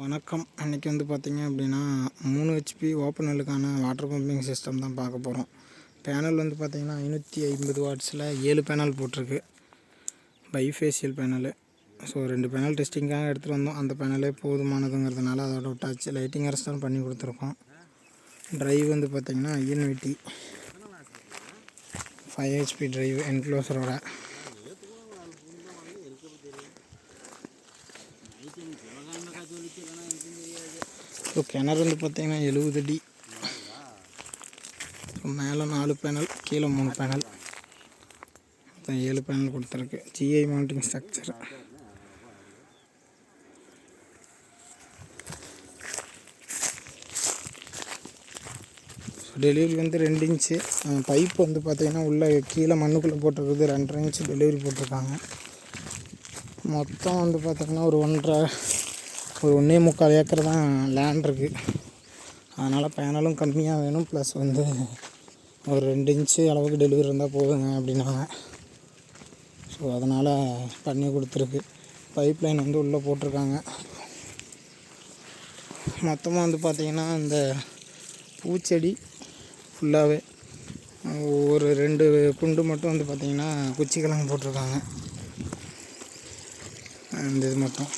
வணக்கம். அன்றைக்கி வந்து பார்த்திங்க அப்படின்னா மூணு ஹெச்பி ஓப்பனலுக்கான வாட்டர் பம்பிங் சிஸ்டம் தான் பார்க்க போகிறோம் பேனல் வந்து பார்த்திங்கன்னா ஐநூற்றி ஐம்பது வாட்ஸில் ஏழு பேனல் போட்டிருக்கு. பைஃபேஷியல் பேனலு ஸோ ரெண்டு பேனல் டெஸ்டிங்காக எடுத்துகிட்டு வந்தோம். அந்த பேனலே போதுமானதுங்கிறதுனால அதோட விட்டாச்சு லைட்டிங் அரஸ்டான் பண்ணி கொடுத்துருக்கோம். ட்ரைவ் வந்து பார்த்திங்கன்னா ஐஎன்விடி ஃபைவ் ஹெச்பி ட்ரைவ் என்க்ளோசரோட ஸோ கிணறு வந்து பார்த்திங்கன்னா எழுபது அடி. மேலே நாலு பேனல் கீழே மூணு பேனல் மொத்தம் ஏழு பேனல் கொடுத்துருக்கு. ஜிஐ மவுண்டிங் ஸ்ட்ரக்சர் டெலிவரி வந்து ரெண்டு இன்ச்சு பைப் வந்து பார்த்தீங்கன்னா உள்ளே கீழே மண்ணுக்குள்ளே போட்டிருக்குது. ரெண்டரை இன்ச்சு டெலிவரி போட்டிருக்காங்க. மொத்தம் வந்து பார்த்திங்கன்னா ஒரு ஒன்றரை ஒரு ஒன்றே முக்கால் ஏக்கர் தான் லேண்ட் இருக்குது அதனால் பேனலும் கம்மியாக வேணும். ப்ளஸ் வந்து ஒரு ரெண்டு இன்ச்சு அளவுக்கு டெலிவரி இருந்தால் போதுங்க அப்படின்னாங்க. ஸோ அதனால் பண்ணி கொடுத்துருக்கு. பைப் லைன் வந்து உள்ளே போட்டிருக்காங்க. மொத்தமாக வந்து பார்த்திங்கன்னா இந்த பூச்செடி ஃபுல்லாகவே ஒரு ரெண்டு குண்டு மட்டும் வந்து பார்த்திங்கன்னா குச்சிக்கிழங்கு போட்டிருக்காங்க. இந்த இது மட்டும்.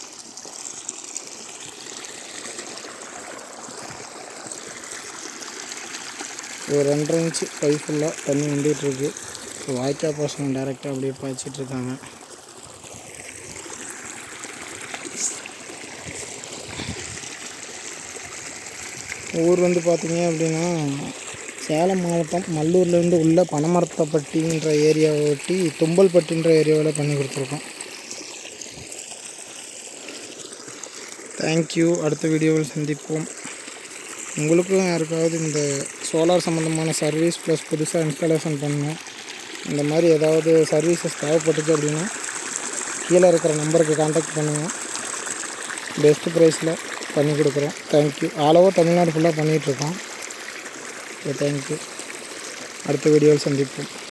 ஒரு ரெண்டரை இன்ச்சு பை ஃபுல்லாக தண்ணி வந்துகிட்ருக்கு ஸோ வாய்க்கா போர்ஷன் டேரெக்டாக அப்படியே பாய்ச்சிட்ருக்காங்க ஊர் வந்து பார்த்திங்க அப்படின்னா சேலம் மாவட்டம் மல்லூர்லேருந்து உள்ள பனமரத்தப்பட்டின்ற ஏரியாவை ஒட்டி தும்பல்பட்டின்ற ஏரியாவில் பண்ணி கொடுத்துருக்கோம். தேங்க்யூ அடுத்த வீடியோவில் சந்திப்போம். உங்களுக்கும் யாருக்காவது இந்த சோலார் சம்மந்தமான சர்வீஸ் ப்ளஸ் புதுசாக இன்ஸ்டாலேஷன் பண்ணணும் இந்த மாதிரி ஏதாவது சர்வீசஸ் தேவைப்பட்டுச்சு அப்படின்னா கீழே இருக்கிற நம்பருக்கு காண்டாக்ட் பண்ணுங்கள் பெஸ்ட் ப்ரைஸில் பண்ணி கொடுக்குறோம் தேங்க்யூ ஆல் ஓவர் தமிழ்நாடு ஃபுல்லாக பண்ணிகிட்ருக்கோம் ஓகே தேங்க்யூ அடுத்த வீடியோவில் சந்திப்போம்.